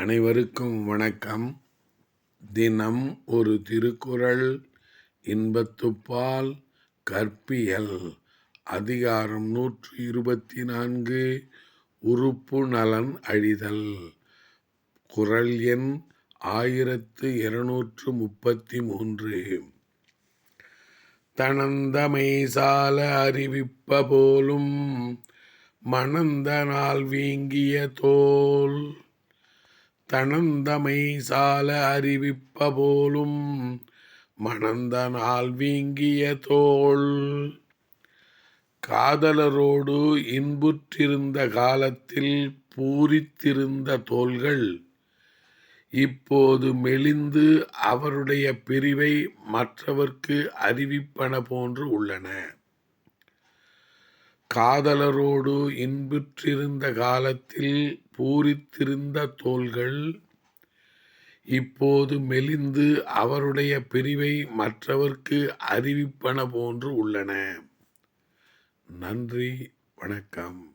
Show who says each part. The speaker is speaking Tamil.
Speaker 1: அனைவருக்கும் வணக்கம். தினம் ஒரு திருக்குறள் இன்பத்துப்பால் கற்பியல். அதிகாரம் நூற்று இருபத்தி நான்கு உறுப்பு நலன் அழிதல். குரல் எண் ஆயிரத்து இருநூற்று முப்பத்தி மூன்று. தனந்தமை சால அறிவிப்ப போலும் மணந்தனால் வீங்கிய தோல். தனந்தமை சால அறிவிப்ப போலும் மணந்தனால் வீங்கிய தோல் காதலரோடு இன்புற்றிருந்த காலத்தில் பூரித்திருந்த தோள்கள் இப்போது மெலிந்து அவருடைய பிரிவை மற்றவர்க்கு அறிவிப்பன போன்று உள்ளன. காதலரோடு இன்புற்றிருந்த காலத்தில் பூரித்திருந்த தோள்கள் இப்போது மெலிந்து அவருடைய பிரிவை மற்றவர்க்கு அறிவிப்பன போன்று உள்ளன. நன்றி வணக்கம்.